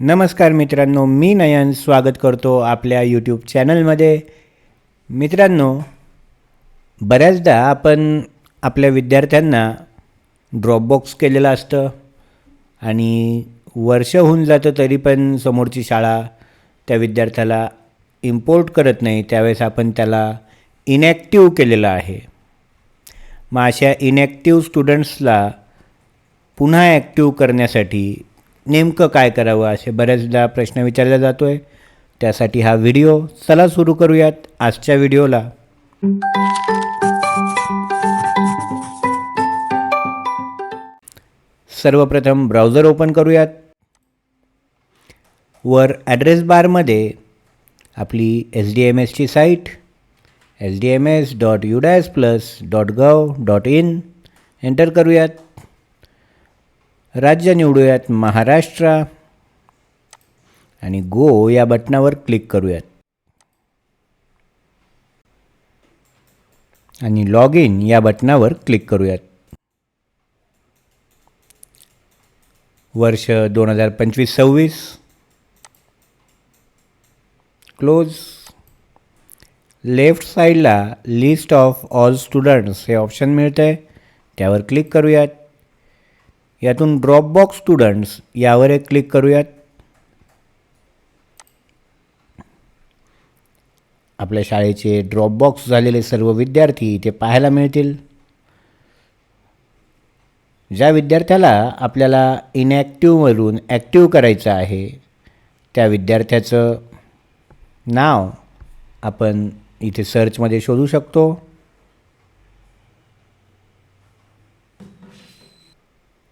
नमस्कार मित्रांनो मी नयन स्वागत करतो आपल्या यूट्यूब चॅनलमध्ये मित्रांनो बऱ्याचदा आपण आपल्या विद्यार्थ्यांना ड्रॉपबॉक्स केलेलं असतं आणि वर्ष होऊन जातं तरी पण समोरची शाळा त्या विद्यार्थ्याला इम्पोर्ट करत नाही त्यावेळेस आपण त्याला इनॅक्टिव्ह केलेलं आहे. मग अशा इनॅक्टिव्ह स्टुडंट्सला पुन्हा ॲक्टिव्ह करण्यासाठी नेमकं काय करावं असे बऱ्याचदा प्रश्न विचारला जातो आहे त्यासाठी हा व्हिडिओ चला सुरू करूयात आजच्या व्हिडिओला. सर्वप्रथम ब्राउझर ओपन करूयात. वर ॲड्रेस बारमध्ये आपली एस डी एम एसची site S D M S dot udise plus dot gov dot in enter करूयात. राज्य निवडूयात महाराष्ट्र आणि गो या बटनावर क्लिक करूयात. आणि लॉग इन या बटनावर क्लिक करूयात. वर्ष दोन हजार पंचवीस सव्वीस. क्लोज. लेफ्ट साईडला लिस्ट ऑफ ऑल स्टुडंट्स हे ऑप्शन मिळतं आहे त्यावर क्लिक करूयात. यातून ड्रॉपबॉक्स स्टुडंट्स यावर एक क्लिक करूयात. आपल्या शाळेचे ड्रॉपबॉक्स झालेले सर्व विद्यार्थी इथे पाहायला मिळतील. ज्या विद्यार्थ्याला आपल्याला इनॅक्टिव्हवरून ॲक्टिव्ह करायचं आहे त्या विद्यार्थ्याचं नाव आपण इथे सर्चमध्ये शोधू शकतो.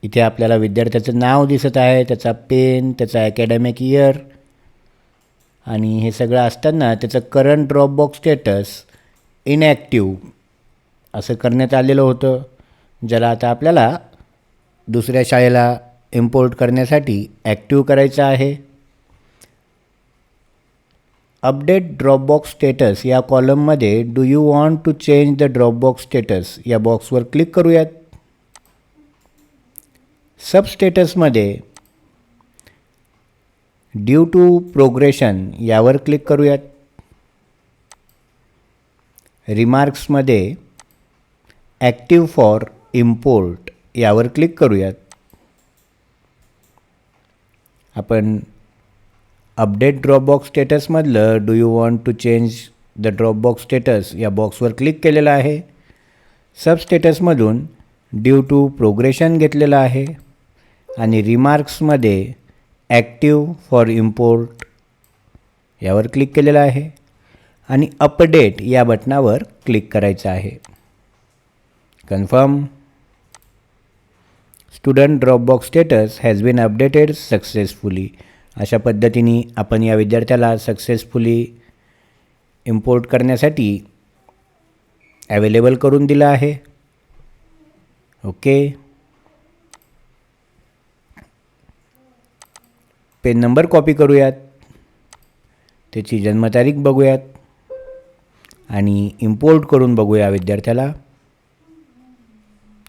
इथे आपल्याला विद्यार्थ्याचं नाव दिसत आहे त्याचा पेन त्याचा अकॅडमिक इयर आणि हे सगळं असताना त्याचं करंट ड्रॉपबॉक्स स्टेटस इनॲक्टिव्ह असं करण्यात आलेलं होतं ज्याला आता आपल्याला दुसऱ्या शाळेला इम्पोर्ट करण्यासाठी ॲक्टिव्ह करायचं आहे. अपडेट ड्रॉपबॉक्स स्टेटस या कॉलममध्ये do you want to change the dropbox status या बॉक्सवर क्लिक करूयात. सब स्टेटसमध्ये ड्यू टू प्रोग्रेशन यावर क्लिक करूयात. रिमार्क्समध्ये ॲक्टिव्ह फॉर इम्पोर्ट यावर क्लिक करूयात. आपण update dropbox स्टेटसमधलं do you want to change the dropbox status या बॉक्सवर क्लिक केलेलं आहे. सब स्टेटसमधून ड्यू टू प्रोग्रेशन घेतलेलं आहे. आणि रिमार्क्समध्ये ॲक्टिव फॉर इम्पोर्ट यावर क्लिक केलेलं आहे. आणि अपडेट या बटनावर क्लिक करायचं आहे. Confirm student dropbox status has been updated successfully अशा पद्धतीने आपण या विद्यार्थ्याला सक्सेसफुली इम्पोर्ट करण्यासाठी ॲवेलेबल करून दिलं आहे. ओके पेन नंबर कॉपी करूयात. त्याची जन्मतारीख बघूयात. आणि इम्पोर्ट करून बघूया विद्यार्थ्याला.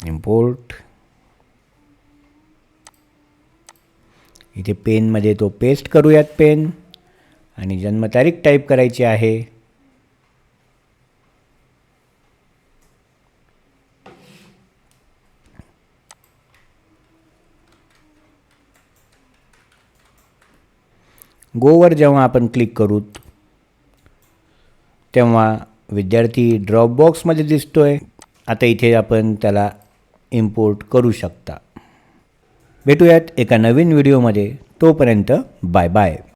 इम्पोर्ट इथे पेनमध्ये तो पेस्ट करूयात पेन आणि जन्मतारीख टाईप करायची आहे. गोवर जेव्हा आपण क्लिक करू तेव्हा विद्यार्थी ड्रॉपबॉक्समध्ये दिसतो आहे आता इथे आपण त्याला इम्पोर्ट करू शकता. भेटूयात एका नवीन व्हिडिओमध्ये तोपर्यंत बाय बाय